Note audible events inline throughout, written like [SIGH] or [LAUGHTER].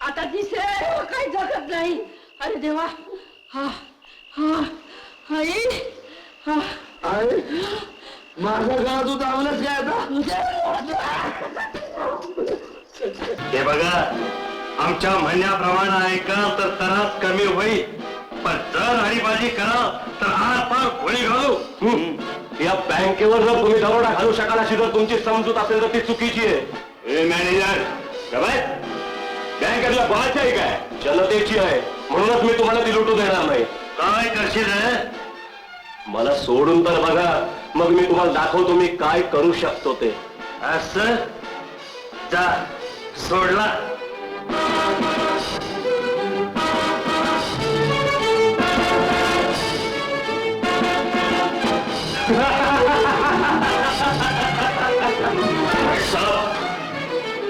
आता दिसे काही जगत नाही अरे देवा हा हा हाय हा आहे माझ्या तू दावलंच काय आता हे बघा आमच्या म्हणण्याप्रमाणे ऐका तर त्रास कमी होईल पण जर हरीबाजी करा तर आर पार गोळी घालू. या बँकेवर जर तुम्ही दरोडा घालू शकाल अशी जर तुमची समजूत असेल तर ती चुकीची आहे. ए मॅनेजर काय बँक आपल्या कोणाची आहे काय? जनतेची आहे. म्हणूनच मी तुम्हाला ती लुटू देणार नाही. काय करशील मला सोडून तर बघा मग मी तुम्हाला दाखवतो मी काय करू शकतो ते. असं? जा. सोडला.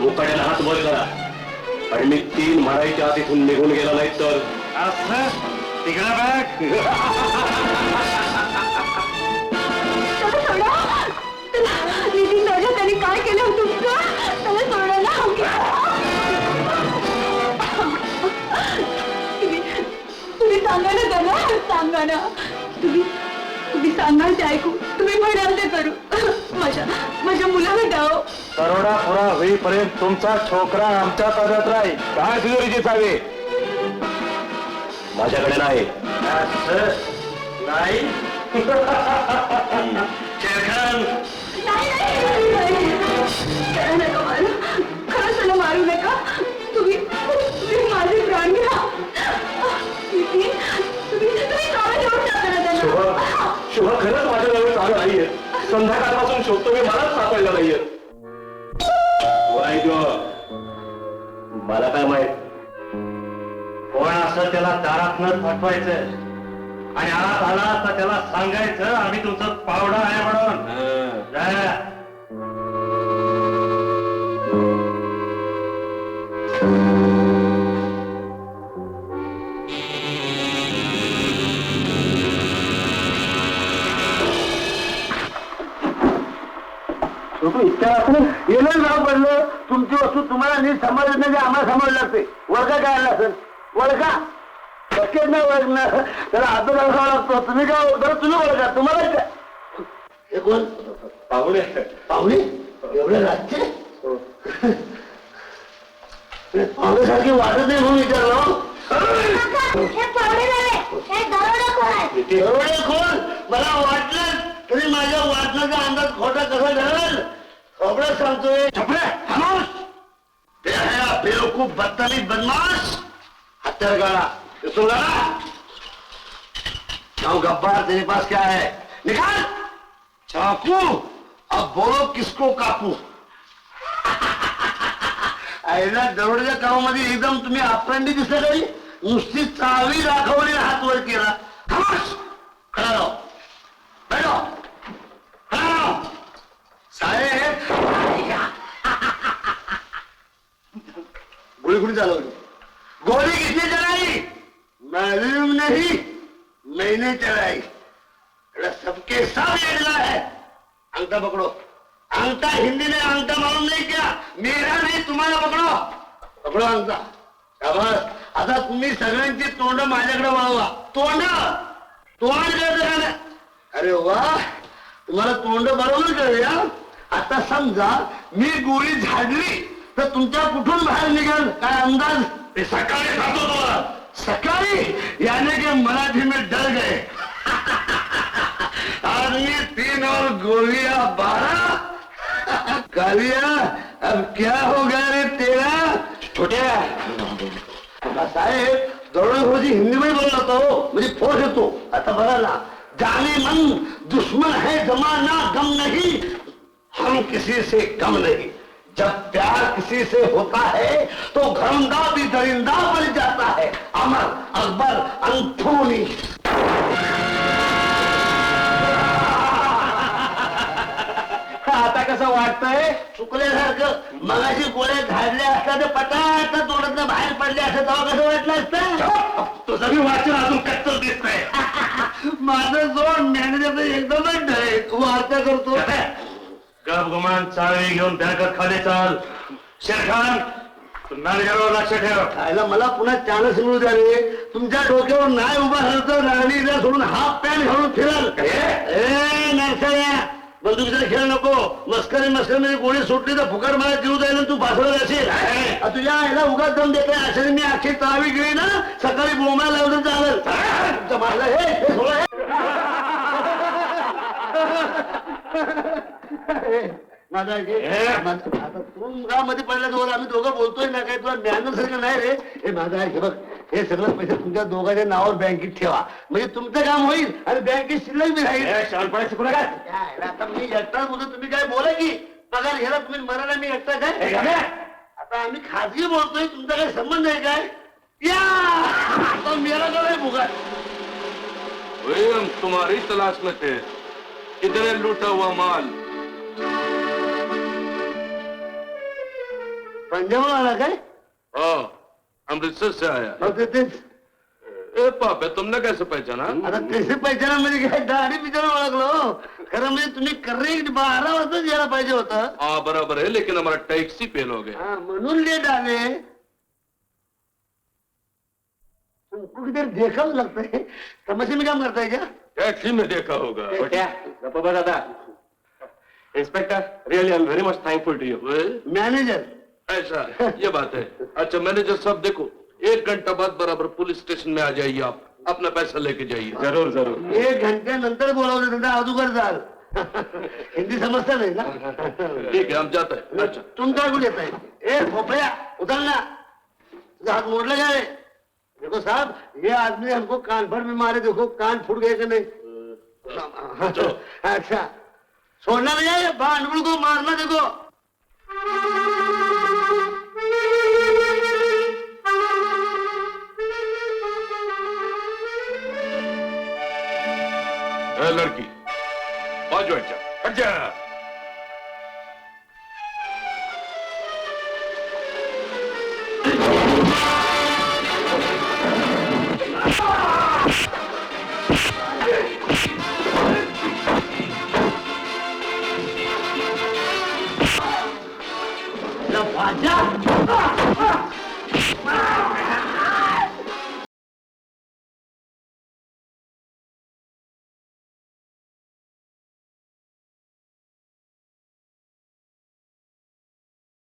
मुकाड्याला हात वर करा. आणि मी तीन म्हणायच्या आत इथून निघून गेला नाही तर तिकडा बॅग [LAUGHS] सांगा ना. तुम्ही तुम्ही सांगाल ते ऐकू तुम्ही म्हणाल ते करू. माझ्या माझ्या मुलाला द्याव. दरोडा पुरा होईपर्यंत तुमचा छोकरा आमच्या ताब्यात राहील. काय तिजोरीची चावी? माझ्याकडे नाही. नाही? [LAUGHS] नाही शोधतो मी मलाच सापडलं नाहीये. मला काय माहीत? कोण असं त्याला दारात न फटवायचं आणि आत आला तर त्याला सांगायचं आम्ही तुमचं पावडा आहे म्हणून. जा. येणं नाव पडलं तुमची वस्तू तुम्हाला नीट सांभाळत नाही आम्हाला सांभाळलं लागते. वर्गा काय आला असेल? वर्गा शक्यच नाही वर्गणं त्याला अभ्यास असावा लागतो. तुम्ही काय बरं तुम्ही वर्गा तुम्हाला काय? हे कोण? पाहुणे. पाहुणे? एवढे राज्य? पाहुण्यासारखी वाटत नाही म्हणून विचारलं हो. एवढे कोण मला वाटलं तरी माझ्या वाटण्याचा अंदाज खोटा कसा ठरेल सांगतोय छपरे खामोश। हा बेवकूफ़, बदतमीज, बदमाश। हत्यार गाड़ा सुन गाड़ा जाओ, गब्बार, तेरे पास क्या है? निकाल। चाकू। अब बोलो, किसको कापू आईला दरोड्याच्या कामामध्ये एकदम तुम्ही अपरंडी दिसत तरी नुसती चावी दाखवली नहीं चलाई अरे सबके सब येडला है। अंगता पकड़ो। अंगता हिंदी में अंगता मालूम नहीं क्या? मेरा नहीं तुम्हाला पकडो। पकडो अंगता। शाबास आता तुम्ही सगळ्यांची तोंड माझ्याकडे वळवा। तोंड? तोंड कळत अरे वा! तुम्हाला तोंड बरोबर कळले आता समजा मी गोळी झाडली तर तुमच्या कुठून बाहेर निघाल? काय अंदाज? ते सकाळी सांगतो तुम्हाला. सकाळी यानी कि मराठी में डर गए। [LAUGHS] आदमी तीन और गोलियाँ बारह। [LAUGHS] कालिया अब क्या हो गया रे तेरा? छोटे साहेब भाऊजी हिंदी मध्ये बोलला तो म्हणजे फोर्स येतो आता बघा ना जाने मन, दुश्मन है जमाना, गम नहीं। हम किसी से कम नहीं। जब प्यार किसी से होता है तो घरंदा भी दरिंदा बन जाता है। अमर अकबर अंथोनी आता कसं वाटतंय? चुकल्यासारखं मगाशी गोळ्या झाडल्या असता पटाटा तोंडात बाहेर पडले असं तेव्हा कसं वाटलं असतं? तुझं मी वाचन अजून कच्च दिसतंय. [LAUGHS] माझं जोड मॅनेजर एकदमच वार्ता करतो. गप गुमान चाळी घेऊन बँकेत खाली चाल. शेरखान मॅनेजरवर लक्ष ठेव. खायला मला पुन्हा चान्स मिळू द्या रे. तुमच्या डोक्यावर नाही उभा राहिलं तर राणीला सोडून हाफ पॅन्ट घालून फिराल. ए नरसळ्या बंदुकीचा खेळ नको. मस्करी मस्करी मध्ये गोळी सुटली तर फुकट मला जीव जाईल आणि तू भासवत असेल. आ, तुझ्या आईला उगाच दम देते अशाने मी अख्खी तावी गेली ना सकाळी बोंबा लावलं चालेल. तुमचं हे हे सोडा, हे. [LAUGHS] माझा हे. माझा- आता तू मध्ये आम्ही दोघं बोलतोय ना काय? तुला ज्ञान सारखं नाही रे? हे माझा हे बघ हे सगळं पैसे तुमच्या दोघांच्या नावावर बँकेत ठेवा. म्हणजे तुमचं काम होईल आणि बँकेत शिल्लक बी राहील. शाळपणे शिकू नका काय, आता मी एकटाच बोलतो तुम्ही काय बोला की? पगार घ्यायला तुम्ही मरायला मी एकटा हे काय. आता आम्ही खाजगी बोलतोय तुमचा काही संबंध आहे काय? या! आता मेरा काय फुकट वही हम तुम्हारी तलाश में थे। किधर है लूटा हुआ माल। पंजाब आला काय हाँ अमृतसर से आया। ए पापे तुमने कैसे पहचाना? आता कसे पैशाला म्हणजे काय दाढी बिचारा ओळखलो खरं म्हणजे तुम्ही करेक्ट बारा वाजताच यायला पाहिजे होतं। हाँ बराबर है लेकिन हमारा टैक्सी फेल हो गया। हा, म्हणून लेट आले तुमको किधर देखा लगता है तमाशे में काम करता है क्या? टैक्सी में देखा होगा। आता inspector really I am very much thankful to you manager. ऐसा ये बात है। अच्छा मैनेजर साहब देखो एक घंटा बाद बराबर पुलिस स्टेशन में आ जाइए आप। अपना पैसा लेके जाइए। ज़रूर ज़रूर। एक घंट्यानंतर बोलावलं त्यांना अगोदर जाल हिंदी समजता नाही ना? ठीक है हम जाते हैं। अच्छा। तुम काय येत आहे ए भोपळ्या उचल ना तुझा हात मोडला देखो साहब ये आदमी हमको कान भर में मारे देखो कान फूट गए कि नहीं? अच्छा। छोड़ना नहीं है भांडवल को मारना देखो। ए लड़की। बाजू हट जा। हट जा